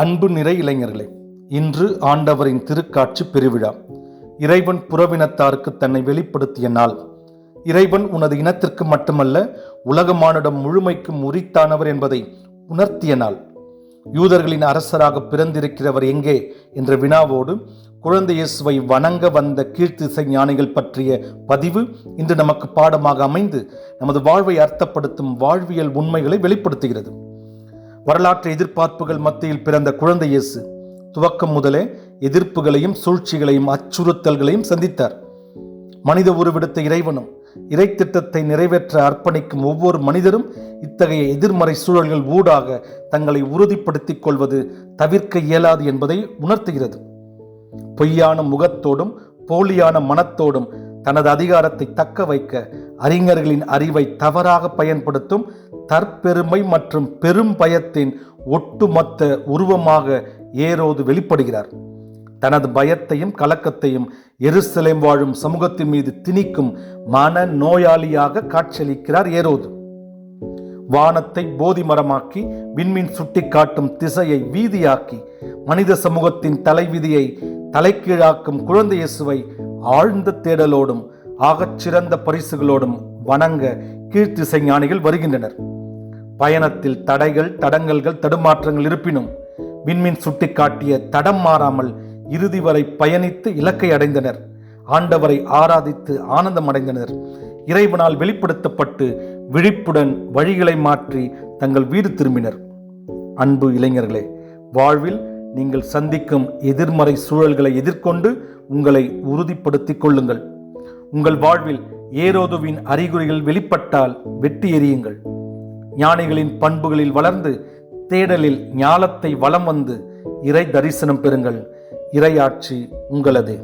அன்பு நிறை இளைஞர்களே இன்று ஆண்டவரின் திருக்காட்சி பெருவிழா. இறைவன் புறவினத்தாருக்கு தன்னை வெளிப்படுத்திய நாள். இறைவன் உனது இனத்திற்கு மட்டுமல்ல உலக மானுடம் முழுமைக்கும் உரித்தானவர் என்பதை உணர்த்திய நாள். யூதர்களின் அரசராக பிறந்திருக்கிறவர் எங்கே என்ற வினாவோடு குழந்தை இயேசுவை வணங்க வந்த கீழ்த்திசை ஞானிகள் பற்றிய பதிவு இன்று நமக்கு பாடமாக அமைந்து நமது வாழ்வை அர்த்தப்படுத்தும் வாழ்வியல் உண்மைகளை வெளிப்படுத்துகிறது. வரலாற்று எதிர்பார்ப்புகள் மத்தியில் பிறந்த குழந்தை இயேசு துவக்கம் முதலே எதிர்ப்புகளையும் சூழ்ச்சிகளையும் அச்சுறுத்தல்களையும் சந்தித்தார். மனித உருவெடுத்த இறைவனும் இறை திட்டத்தை நிறைவேற்ற அர்ப்பணிக்கும் ஒவ்வொரு மனிதரும் இத்தகைய எதிர்மறை சூழல்கள் ஊடாக தங்களை உறுதிப்படுத்திக் கொள்வது தவிர்க்க இயலாது என்பதை உணர்த்துகிறது. பொய்யான முகத்தோடும் போலியான மனத்தோடும் தனது அதிகாரத்தை தக்க வைக்க அறிஞர்களின் அறிவை தவறாக பயன்படுத்தும் தற்பெருமை மற்றும் பெரும் பயத்தின் ஒட்டுமொத்த உருவமாக ஏரோது வெளிப்படுகிறார். தனது பயத்தையும் கலக்கத்தையும் எருசலேம் வாழும் சமூகத்தின் மீது திணிக்கும் மன நோயாளியாக காட்சியளிக்கிறார் ஏரோது. வானத்தை போதி மரமாக்கி விண்மீன் சுட்டிக்காட்டும் திசையை வீதியாக்கி மனித சமூகத்தின் தலைவிதியை தலைகீழாக்கும் குழந்தை இயேசுவை ஆழ்ந்த தேடலோடும் ஆகச்சிறந்த பரிசுகளோடும் வணங்க கீழ்த்திசை ஞானிகள் வருகின்றனர். பயணத்தில் தடைகள் தடங்கல்கள் தடுமாற்றங்கள் இருப்பினும் விண்மீன் சுட்டிக்காட்டிய தடம் மாறாமல் இறுதி வரை பயணித்து இலக்கை அடைந்தனர். ஆண்டவரை ஆராதித்து ஆனந்தம் அடைந்தனர் இறைவனால் வெளிப்படுத்தப்பட்டு விழிப்புடன் வழிகளை மாற்றி தங்கள் வீடு திரும்பினர். அன்பு இளைஞர்களே வாழ்வில் நீங்கள் சந்திக்கும் எதிர்மறை சூழல்களை எதிர்கொண்டு உங்களை உறுதிப்படுத்திக் கொள்ளுங்கள். உங்கள் வாழ்வில் ஏரோதுவின் அறிகுறிகள் வெளிப்பட்டால் வெட்டி எறியுங்கள். ஞானிகளின் பண்புகளில் வளர்ந்து தேடலில் ஞாலத்தை வலம் வந்து இறை தரிசனம் பெறுங்கள். இறையாட்சி உங்களது.